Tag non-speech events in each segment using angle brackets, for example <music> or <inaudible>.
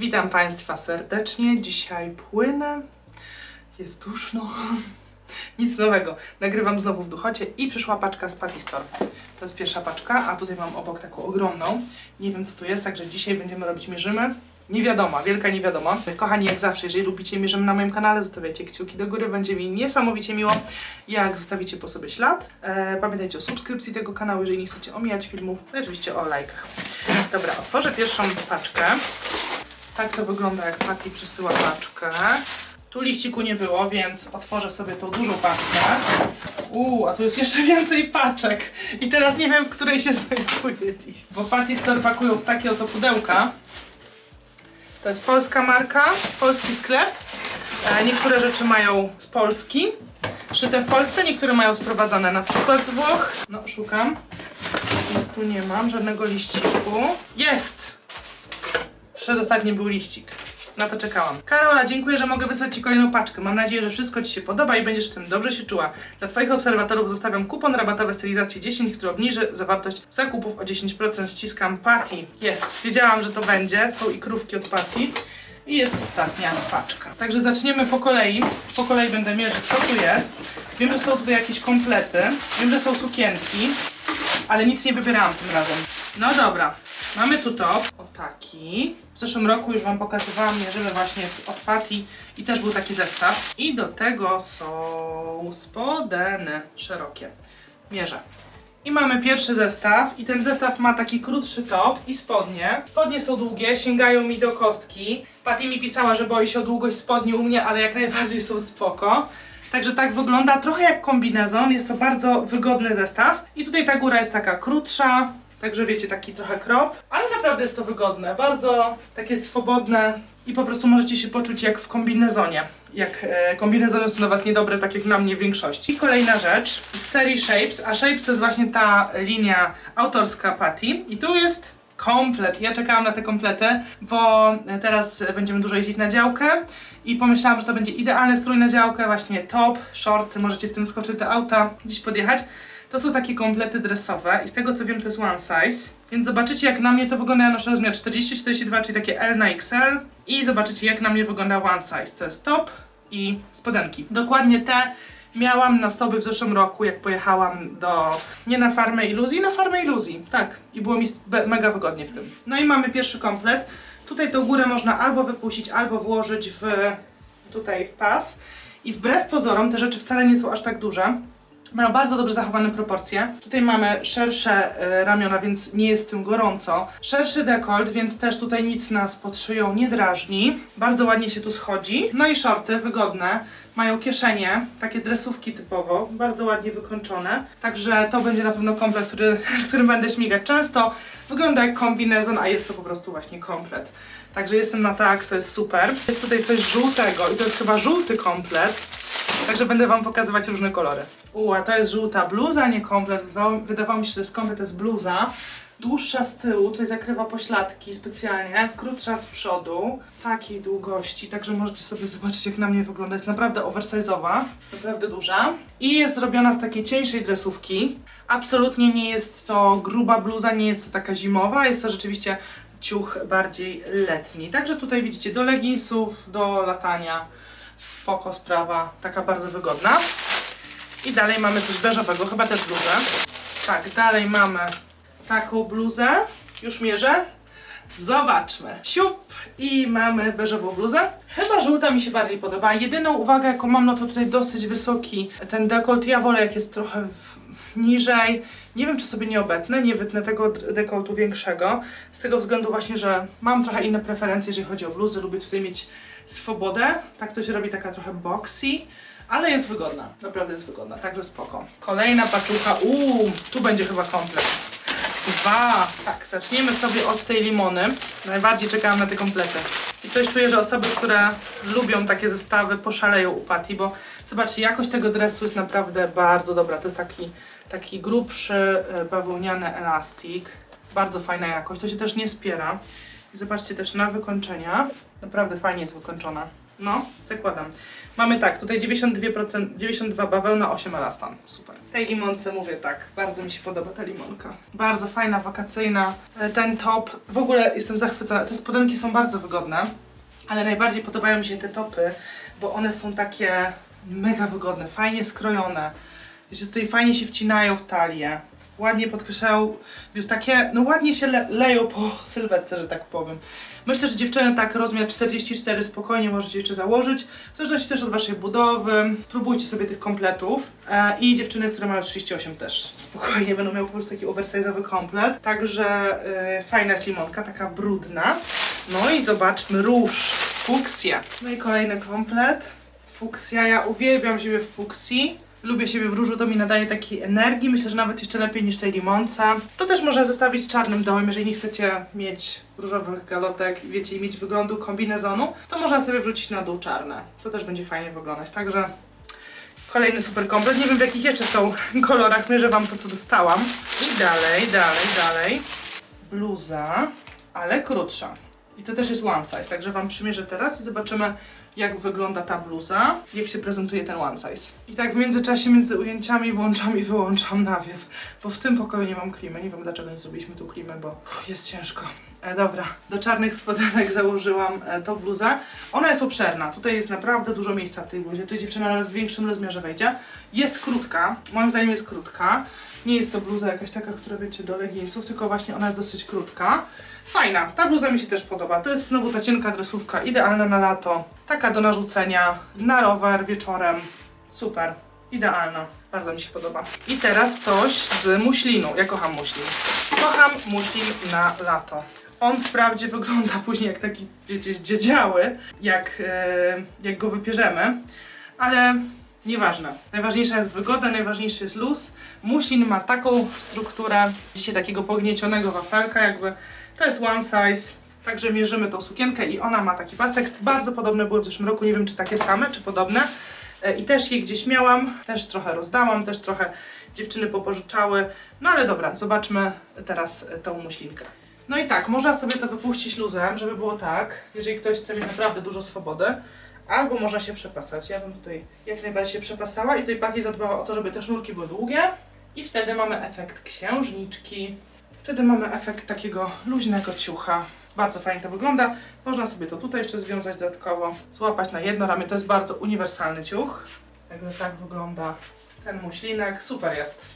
Witam Państwa serdecznie. Dzisiaj płynę. Jest duszno. <laughs> Nic nowego. Nagrywam znowu w Duchocie i przyszła paczka z Patty Store. To jest pierwsza paczka, a tutaj mam obok taką ogromną. Nie wiem co tu jest, także dzisiaj będziemy robić mierzymy. Niewiadoma, wielka niewiadoma. Kochani, jak zawsze, jeżeli lubicie mierzymy na moim kanale, zostawiacie kciuki do góry, będzie mi niesamowicie miło, jak zostawicie po sobie ślad. E, pamiętajcie o subskrypcji tego kanału, jeżeli nie chcecie omijać filmów, no oczywiście o lajkach. Dobra, otworzę pierwszą paczkę. Tak to wygląda, jak Patty przysyła paczkę. Tu liściku nie było, więc otworzę sobie tą dużą paczkę. Uuu, a tu jest jeszcze <laughs> więcej paczek. I teraz nie wiem, w której się znajduje list. Bo Patty Store pakują w takie oto pudełka. To jest polska marka, polski sklep. E, niektóre rzeczy mają z Polski, szyte w Polsce, niektóre mają sprowadzane na przykład z Włoch. No, szukam. Nic tu nie mam, żadnego liściku. Jest! Przedostatni był liścik. Na to czekałam. Karola, dziękuję, że mogę wysłać Ci kolejną paczkę. Mam nadzieję, że wszystko Ci się podoba i będziesz w tym dobrze się czuła. Dla Twoich obserwatorów zostawiam kupon rabatowy stylizacji 10, który obniży zawartość zakupów o 10%. Ściskam Patty. Jest. Wiedziałam, że to będzie. Są i krówki od Patty. I jest ostatnia paczka. Także zaczniemy po kolei. Po kolei będę mierzyć, co tu jest. Wiem, że są tutaj jakieś komplety. Wiem, że są sukienki. Ale nic nie wybierałam tym razem. No dobra. Mamy tu top. Taki. W zeszłym roku już Wam pokazywałam, mierzymy właśnie od Patty i też był taki zestaw. I do tego są spodeny szerokie. Mierzę. I mamy pierwszy zestaw i ten zestaw ma taki krótszy top i spodnie. Spodnie są długie, sięgają mi do kostki. Patty mi pisała, że boi się o długość spodni u mnie, ale jak najbardziej są spoko. Także tak wygląda, trochę jak kombinezon, jest to bardzo wygodny zestaw. I tutaj ta góra jest taka krótsza, także wiecie, taki trochę krop, ale naprawdę jest to wygodne, bardzo takie swobodne i po prostu możecie się poczuć jak w kombinezonie. Jak e, kombinezony są dla Was niedobre, tak jak na mnie w większości. I kolejna rzecz z serii Shapes, a Shapes to jest właśnie ta linia autorska Patty. I tu jest komplet. Ja czekałam na te komplety, bo teraz będziemy dużo jeździć na działkę i pomyślałam, że to będzie idealny strój na działkę, właśnie top, shorty, możecie w tym skoczyć do auta, gdzieś podjechać. To są takie komplety dresowe i z tego co wiem to jest one size, więc zobaczycie jak na mnie to wygląda, ja noszę rozmiar 40-42, czyli takie L na XL i zobaczycie jak na mnie wygląda one size, to jest top i spodenki. Dokładnie te miałam na sobie w zeszłym roku, jak pojechałam do, nie na farmę iluzji, na farmę iluzji, tak. I było mi mega wygodnie w tym. No i mamy pierwszy komplet. Tutaj tą górę można albo wypuścić, albo włożyć w, tutaj w pas. I wbrew pozorom te rzeczy wcale nie są aż tak duże. Mają bardzo dobrze zachowane proporcje. Tutaj mamy szersze e, ramiona, więc nie jest w tym gorąco. Szerszy dekolt, więc też tutaj nic nas pod szyją nie drażni. Bardzo ładnie się tu schodzi. No i shorty, wygodne. Mają kieszenie, takie dresówki typowo, bardzo ładnie wykończone. Także to będzie na pewno komplet, który, <laughs> w którym będę śmigać często. Wygląda jak kombinezon, a jest to po prostu właśnie komplet. Także jestem na tak, to jest super. Jest tutaj coś żółtego i to jest chyba żółty komplet. Także będę Wam pokazywać różne kolory. U, a to jest żółta bluza, nie komplet. Wydawało, wydawało mi się, że to jest komplet, to jest bluza. Dłuższa z tyłu, tutaj zakrywa pośladki specjalnie, krótsza z przodu, takiej długości, także możecie sobie zobaczyć jak na mnie wygląda. Jest naprawdę oversize'owa, naprawdę duża. I jest zrobiona z takiej cieńszej dresówki. Absolutnie nie jest to gruba bluza, nie jest to taka zimowa, jest to rzeczywiście ciuch bardziej letni. Także tutaj widzicie do leginsów, do latania. Spoko sprawa, taka bardzo wygodna. I dalej mamy coś beżowego, chyba też bluzę. Tak, dalej mamy taką bluzę. Już mierzę. Zobaczmy. Siup! I mamy beżową bluzę. Chyba żółta mi się bardziej podoba. Jedyną uwagę, jaką mam, no to tutaj dosyć wysoki ten dekolt. Ja wolę, jak jest trochę niżej. Nie wiem, czy sobie nie obetnę, nie wytnę tego dekoltu większego. Z tego względu właśnie, że mam trochę inne preferencje, jeżeli chodzi o bluzy. Lubię tutaj mieć swobodę. Tak to się robi taka trochę boxy. Ale jest wygodna, naprawdę jest wygodna, także spoko. Kolejna paczucha, uuu, tu będzie chyba komplet. Dwa. Tak, zaczniemy sobie od tej limony. Najbardziej czekałam na te komplety. I coś czuję, że osoby, które lubią takie zestawy, poszaleją u Patty, bo zobaczcie, jakość tego dresu jest naprawdę bardzo dobra. To jest taki, taki grubszy, e, bawełniany elastik. Bardzo fajna jakość, to się też nie spiera. I zobaczcie też na wykończenia. Naprawdę fajnie jest wykończona. No, zakładam. Mamy tak, tutaj 92%, 92 bawełna, 8 elastan. Super. Tej limonce mówię tak, bardzo mi się podoba ta limonka. Bardzo fajna, wakacyjna. E, Ten top, w ogóle jestem zachwycona. Te spodenki są bardzo wygodne, ale najbardziej podobają mi się te topy, bo one są takie mega wygodne, fajnie skrojone. Wiecie, tutaj fajnie się wcinają w talię. Ładnie podkreślają, już takie, no ładnie się le leją po sylwetce, że tak powiem. Myślę, że dziewczyny tak rozmiar 44 spokojnie możecie jeszcze założyć. W zależności też od waszej budowy. Spróbujcie sobie tych kompletów. E, I dziewczyny, które mają 38 też spokojnie będą miały po prostu taki oversize'owy komplet. Także e, fajna jest limonka, taka brudna. No i zobaczmy róż, fuksja. No i kolejny komplet. Fuksja, ja uwielbiam siebie w fuksji. Lubię siebie w różu, to mi nadaje takiej energii. Myślę, że nawet jeszcze lepiej niż tej limonce. To też można zestawić czarnym dołem, jeżeli nie chcecie mieć różowych galotek wiecie, i mieć wyglądu kombinezonu, to można sobie wrzucić na dół czarne. To też będzie fajnie wyglądać. Także kolejny super komplet. Nie wiem w jakich jeszcze są <laughs> kolorach, mierzę wam to, co dostałam. I dalej, dalej, dalej. Bluza, ale krótsza. I to też jest one size, także wam przymierzę teraz i zobaczymy, jak wygląda ta bluza, jak się prezentuje ten one size. I tak w międzyczasie między ujęciami włączam i wyłączam nawiew, bo w tym pokoju nie mam klimy. Nie wiem dlaczego nie zrobiliśmy tu klimy, bo jest ciężko. E, dobra, do czarnych spodenek <laughs> założyłam e, tą bluzę. Ona jest obszerna, tutaj jest naprawdę dużo miejsca w tej bluzie. Tu dziewczyna w większym rozmiarze wejdzie. Jest krótka, moim zdaniem jest krótka. Nie jest to bluza jakaś taka, która wiecie do leginsów, tylko właśnie ona jest dosyć krótka. Fajna, ta bluza mi się też podoba. To jest znowu ta cienka dresówka, idealna na lato. Taka do narzucenia, na rower wieczorem. Super, idealna. Bardzo mi się podoba. I teraz coś z muślinu. Ja kocham muślin. Kocham muślin na lato. On wprawdzie wygląda <laughs> później jak taki, wiecie, zdziedziały, jak, e, jak go wypierzemy, ale nieważne. Najważniejsza jest wygoda, najważniejszy jest luz. Muślin ma taką strukturę, dzisiaj takiego pogniecionego wafelka, jakby to jest one size. Także mierzymy tą sukienkę i ona ma taki pasek. Bardzo podobne były w zeszłym roku, nie wiem czy takie same, czy podobne. E, I też je gdzieś miałam, też trochę rozdałam, też trochę dziewczyny popożyczały. No ale dobra, zobaczmy teraz tą muślinkę. No i tak, można sobie to wypuścić luzem, żeby było tak, jeżeli ktoś chce mieć naprawdę dużo swobody. Albo można się przepasać. Ja bym tutaj jak najbardziej się przepasała i tutaj Patty zadbała o to, żeby te sznurki były długie. I wtedy mamy efekt księżniczki. Wtedy mamy efekt takiego luźnego ciucha. Bardzo fajnie to wygląda. Można sobie to tutaj jeszcze związać dodatkowo, złapać na jedno ramię. To jest bardzo uniwersalny ciuch. Także tak wygląda ten muślinek. Super jest.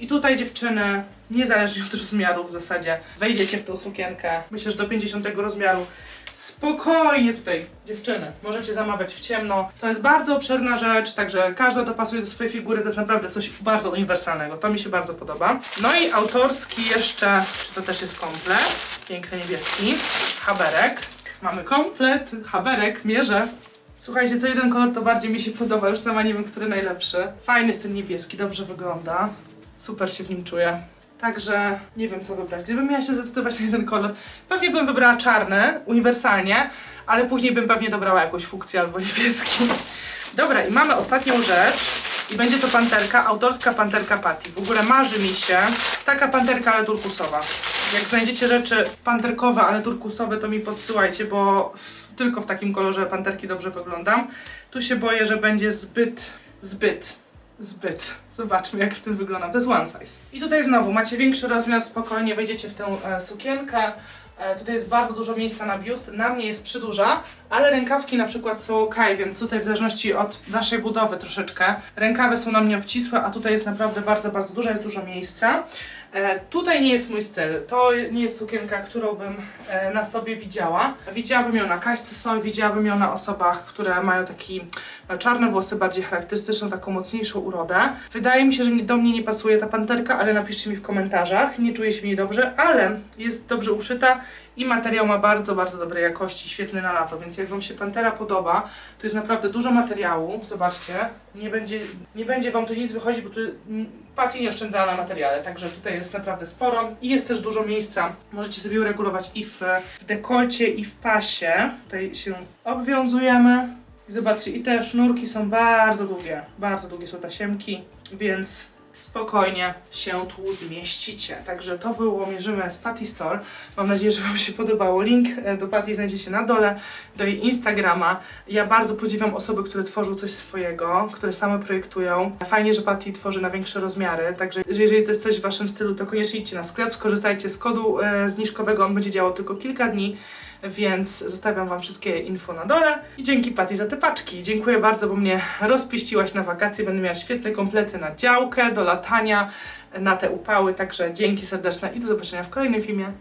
I tutaj dziewczyny, niezależnie od rozmiaru w zasadzie, wejdziecie w tą sukienkę. Myślę, że do 50 rozmiaru. Spokojnie tutaj, dziewczyny, możecie zamawiać w ciemno. To jest bardzo obszerna rzecz, także każda dopasuje do swojej figury. To jest naprawdę coś bardzo uniwersalnego. To mi się bardzo podoba. No i autorski jeszcze, czy to też jest komplet? Piękny niebieski. Haberek. Mamy komplet, haberek, mierzę. Słuchajcie, co jeden kolor to bardziej mi się podoba, już sama nie wiem, który najlepszy. Fajny jest ten niebieski, dobrze wygląda. Super się w nim czuję. Także nie wiem co wybrać. Gdybym miała się zdecydować na jeden kolor, pewnie bym wybrała czarny, uniwersalnie, ale później bym pewnie dobrała jakąś funkcję albo niebieski. Dobra, i mamy ostatnią rzecz. I będzie to panterka, autorska panterka Patty. W ogóle marzy mi się taka panterka, ale turkusowa. Jak znajdziecie rzeczy panterkowe, ale turkusowe, to mi podsyłajcie, bo w, tylko w takim kolorze panterki dobrze wyglądam. Tu się boję, że będzie zbyt, zbyt, zbyt. Zobaczmy, jak w tym wyglądam. To jest one size. I tutaj znowu macie większy rozmiar, spokojnie wejdziecie w tę e, sukienkę. E, tutaj jest bardzo dużo miejsca na biust. Na mnie jest przydłuża, ale rękawki na przykład są ok, więc tutaj w zależności od waszej budowy troszeczkę. Rękawy są na mnie obcisłe, a tutaj jest naprawdę bardzo, bardzo dużo, jest dużo miejsca. E, tutaj nie jest mój styl. To nie jest sukienka, którą bym e, na sobie widziała. Widziałabym ją na Kaśce Soy, widziałabym ją na osobach, które mają taki e, czarne włosy, bardziej charakterystyczną, taką mocniejszą urodę. Wydaje mi się, że do mnie nie pasuje ta panterka, ale napiszcie mi w komentarzach. Nie czuję się w niej dobrze, ale jest dobrze uszyta i materiał ma bardzo, bardzo dobrej jakości, świetny na lato, więc jak Wam się Pantera podoba, to jest naprawdę dużo materiału, zobaczcie, nie będzie, nie będzie Wam tu nic wychodzić, bo tu Patty nie oszczędzała na materiale, także tutaj jest naprawdę sporo. I jest też dużo miejsca, możecie sobie uregulować i w, w dekolcie i w pasie, tutaj się obwiązujemy. I zobaczcie, i te sznurki są bardzo długie, bardzo długie są tasiemki, więc spokojnie się tu zmieścicie. Także to było Mierzymy z Patty Store. Mam nadzieję, że Wam się podobało. Link e, do Patty znajdziecie na dole, do jej Instagrama. Ja bardzo podziwiam osoby, które tworzą coś swojego, które same projektują. Fajnie, że Patty tworzy na większe rozmiary, także jeżeli to jest coś w Waszym stylu, to koniecznie idźcie na sklep, skorzystajcie z kodu e, zniżkowego, on będzie działał tylko kilka dni, więc zostawiam Wam wszystkie info na dole. I dzięki Patty za te paczki. Dziękuję bardzo, bo mnie rozpiściłaś na wakacje. Będę miała świetne komplety na działkę, do latania, na te upały, także dzięki serdeczne i do zobaczenia w kolejnym filmie.